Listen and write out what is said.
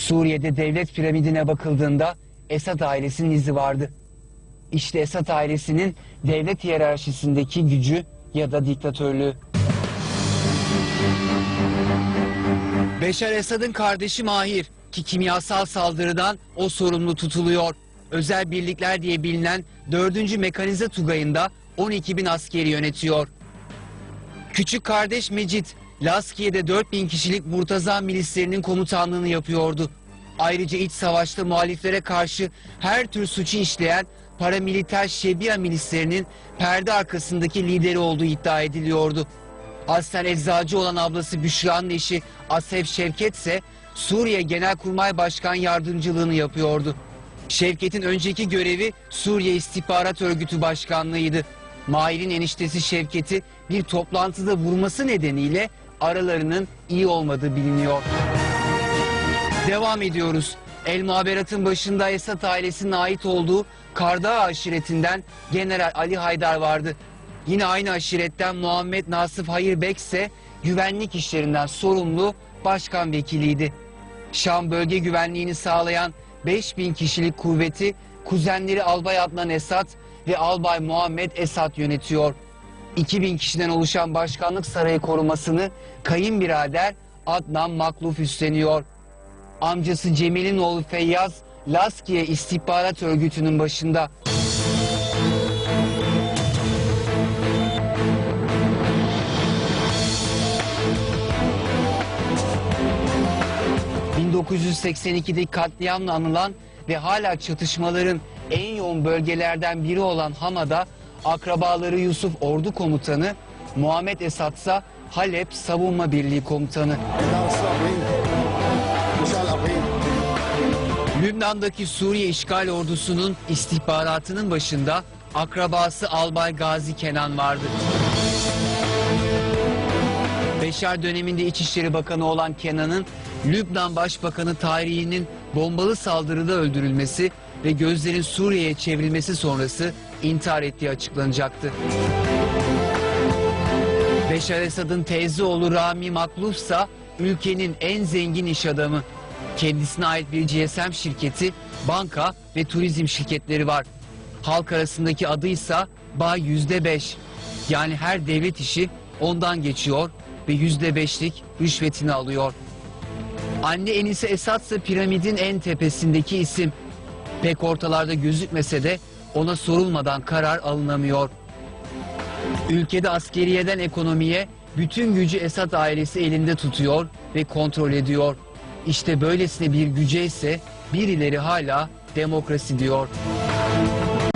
Suriye'de devlet piramidine bakıldığında Esad ailesinin izi vardı. İşte Esad ailesinin devlet hiyerarşisindeki gücü ya da diktatörlüğü. Beşar Esad'ın kardeşi Mahir ki kimyasal saldırıdan o sorumlu tutuluyor. Özel birlikler diye bilinen 4. Mekanize Tugayı'nda 12 bin askeri yönetiyor. Küçük kardeş Mecit, Laskiye'de 4000 kişilik Murtaza milislerinin komutanlığını yapıyordu. Ayrıca iç savaşta muhaliflere karşı her tür suçu işleyen paramiliter Şebiya milislerinin perde arkasındaki lideri olduğu iddia ediliyordu. Aslen eczacı olan ablası Büşra'nın eşi Asef Şevket ise Suriye Genelkurmay Başkan Yardımcılığını yapıyordu. Şevket'in önceki görevi Suriye İstihbarat Örgütü Başkanlığıydı. Mahir'in eniştesi Şevket'i bir toplantıda vurması nedeniyle aralarının iyi olmadığı biliniyor. Devam ediyoruz. El Muhaberat'ın başında Esad ailesinin ait olduğu Kardağa aşiretinden General Ali Haydar vardı. Yine aynı aşiretten Muhammed Nasif Hayırbek ise güvenlik işlerinden sorumlu başkan vekiliydi. Şam bölge güvenliğini sağlayan 5000 kişilik kuvveti kuzenleri Albay Adnan Esad ve Albay Muhammed Esad yönetiyor. 2000 kişiden oluşan başkanlık sarayı korumasını kayınbirader Adnan Makluf üstleniyor. Amcası Cemil'in oğlu Feyyaz Laskiye İstihbarat Örgütü'nün başında. ...1982'deki katliamla anılan ve hala çatışmaların en yoğun bölgelerden biri olan Hama'da... ...akrabaları Yusuf Ordu Komutanı, Muhammed Esad ise Halep Savunma Birliği Komutanı. Lübnan'daki Suriye işgal ordusunun istihbaratının başında akrabası Albay Gazi Kenan vardı. Beşar döneminde İçişleri Bakanı olan Kenan'ın Lübnan Başbakanı tarihinin bombalı saldırıda öldürülmesi ve gözlerin Suriye'ye çevrilmesi sonrası intihar ettiği açıklanacaktı. Beşar Esad'ın teyze oğlu Rami Makluf ise ülkenin en zengin iş adamı. Kendisine ait bir GSM şirketi, banka ve turizm şirketleri var. Halk arasındaki adıysa Bay Yüzde Beş. Yani her devlet işi ondan geçiyor ve yüzde beşlik rüşvetini alıyor. Anne Enise Esad ise piramidin en tepesindeki isim. Pek ortalarda gözükmese de ona sorulmadan karar alınamıyor. Ülkede askeriyeden ekonomiye bütün gücü Esad ailesi elinde tutuyor ve kontrol ediyor. İşte böylesine bir güce ise birileri hala demokrasi diyor.